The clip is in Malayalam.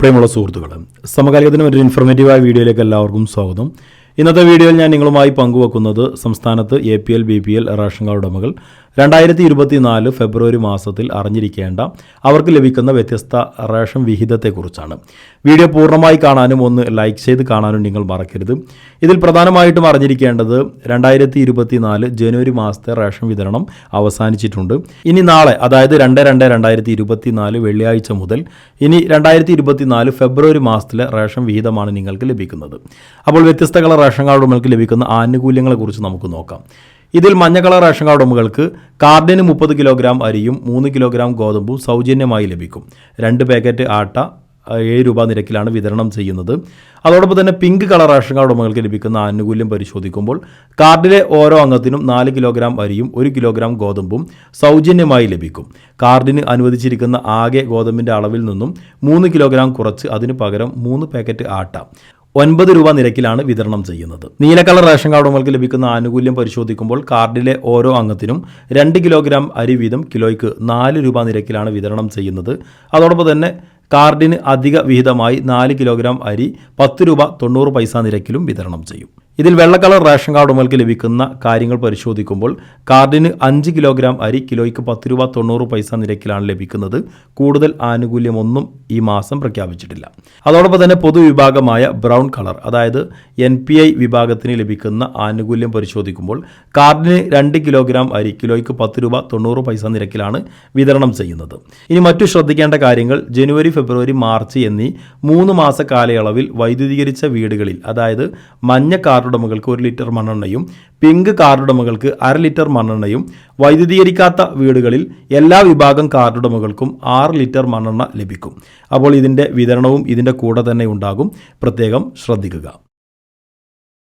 പ്രിയമുള്ള സുഹൃത്തുക്കളെ സമകാലികത്തിന് ഒരു ഇൻഫർമേറ്റീവായ വീഡിയോയിലേക്ക് എല്ലാവർക്കും സ്വാഗതം. ഇന്നത്തെ വീഡിയോയിൽ ഞാൻ നിങ്ങളുമായി പങ്കുവെക്കുന്നത് സംസ്ഥാനത്ത് A P L B P L ration card ഉടമകൾ രണ്ടായിരത്തി ഇരുപത്തിനാല് ഫെബ്രുവരി മാസത്തിൽ അറിഞ്ഞിരിക്കേണ്ട അവർക്ക് ലഭിക്കുന്ന വ്യത്യസ്ത റേഷൻ വിഹിതത്തെക്കുറിച്ചാണ്. വീഡിയോ പൂർണമായി കാണാനും ഒന്ന് ലൈക്ക് ചെയ്ത് കാണാനും നിങ്ങൾ മറക്കരുത്. ഇതിൽ പ്രധാനമായിട്ടും അറിഞ്ഞിരിക്കേണ്ടത് രണ്ടായിരത്തി ഇരുപത്തിനാല് ജനുവരി മാസത്തെ റേഷൻ വിതരണം അവസാനിച്ചിട്ടുണ്ട്. ഇനി നാളെ അതായത് രണ്ട് രണ്ട് രണ്ടായിരത്തി ഇരുപത്തിനാല് വെള്ളിയാഴ്ച മുതൽ ഇനി രണ്ടായിരത്തി ഇരുപത്തിനാല് ഫെബ്രുവരി മാസത്തിലെ റേഷൻ വിഹിതമാണ് നിങ്ങൾക്ക് ലഭിക്കുന്നത്. അപ്പോൾ വ്യത്യസ്ത കളർ റേഷൻ കാർഡ് ഉടമകൾക്ക് ലഭിക്കുന്ന ആനുകൂല്യങ്ങളെക്കുറിച്ച് നമുക്ക് നോക്കാം. ഇതിൽ മഞ്ഞ കളർ റേഷൻ കാർഡ് ഉടമകൾക്ക് കാർഡിന് മുപ്പത് കിലോഗ്രാം അരിയും മൂന്ന് കിലോഗ്രാം ഗോതമ്പും സൗജന്യമായി ലഭിക്കും. രണ്ട് പാക്കറ്റ് ആട്ട ഏഴ് രൂപ നിരക്കിലാണ് വിതരണം ചെയ്യുന്നത്. അതോടൊപ്പം തന്നെ പിങ്ക് കളർ റേഷൻ കാർഡ് ഉടമകൾക്ക് ലഭിക്കുന്ന ആനുകൂല്യം പരിശോധിക്കുമ്പോൾ കാർഡിലെ ഓരോ അംഗത്തിനും നാല് കിലോഗ്രാം അരിയും ഒരു കിലോഗ്രാം ഗോതമ്പും സൗജന്യമായി ലഭിക്കും. കാർഡിന് അനുവദിച്ചിരിക്കുന്ന ആകെ ഗോതമ്പിന്റെ അളവിൽ നിന്നും മൂന്ന് കിലോഗ്രാം കുറച്ച് അതിന് പകരം മൂന്ന് പാക്കറ്റ് ആട്ട. ഒൻപത് രൂപ നിരക്കിലാണ് വിതരണം ചെയ്യുന്നത്. നീല കളർ റേഷൻ കാർഡ് ഉടമകൾക്ക് ലഭിക്കുന്ന ആനുകൂല്യം പരിശോധിക്കുമ്പോൾ കാർഡിലെ ഓരോ അംഗത്തിനും രണ്ട് കിലോഗ്രാം അരി വീതം കിലോയ്ക്ക് നാല് രൂപ നിരക്കിലാണ് വിതരണം ചെയ്യുന്നത്. അതോടൊപ്പം തന്നെ കാർഡിന് അധിക വിഹിതമായി നാല് കിലോഗ്രാം അരി പത്ത് രൂപ തൊണ്ണൂറ് പൈസ നിരക്കിലും വിതരണം ചെയ്യും. ഇതിൽ വെള്ള കളർ റേഷൻ കാർഡ് ലഭിക്കുന്ന കാര്യങ്ങൾ പരിശോധിക്കുമ്പോൾ കാർഡിന് അഞ്ച് കിലോഗ്രാം അരി കിലോയ്ക്ക് പത്ത് രൂപ തൊണ്ണൂറ് പൈസ നിരക്കിലാണ് ലഭിക്കുന്നത്. കൂടുതൽ ആനുകൂല്യമൊന്നും ഈ മാസം പ്രഖ്യാപിച്ചിട്ടില്ല. അതോടൊപ്പം തന്നെ പൊതുവിഭാഗമായ ബ്രൗൺ കളർ അതായത് എൻ പി ഐ വിഭാഗത്തിന് ലഭിക്കുന്ന ആനുകൂല്യം പരിശോധിക്കുമ്പോൾ കാർഡിന് രണ്ട് കിലോഗ്രാം അരി കിലോയ്ക്ക് പത്ത് രൂപ തൊണ്ണൂറ് പൈസ നിരക്കിലാണ് വിതരണം ചെയ്യുന്നത്. ഇനി മറ്റു ശ്രദ്ധിക്കേണ്ട കാര്യങ്ങൾ ജനുവരി ഫെബ്രുവരി മാർച്ച് എന്നീ മൂന്ന് മാസ കാലയളവിൽ വൈദ്യുതീകരിച്ച വീടുകളിൽ അതായത് മഞ്ഞ കാർഡുടമകൾക്ക് ഒരു ലിറ്റർ മണ്ണെണ്ണയും പിങ്ക് കാർഡുടമകൾക്ക് അര ലിറ്റർ മണ്ണെണ്ണയും വൈദ്യുതീകരിക്കാത്ത വീടുകളിൽ എല്ലാ വിഭാഗം കാർഡുടമകൾക്കും ആറ് ലിറ്റർ മണ്ണെണ്ണ ലഭിക്കും. അപ്പോൾ ഇതിന്റെ വിതരണവും ഇതിന്റെ കൂടെ തന്നെ ഉണ്ടാകും. പ്രത്യേകം ശ്രദ്ധിക്കുക.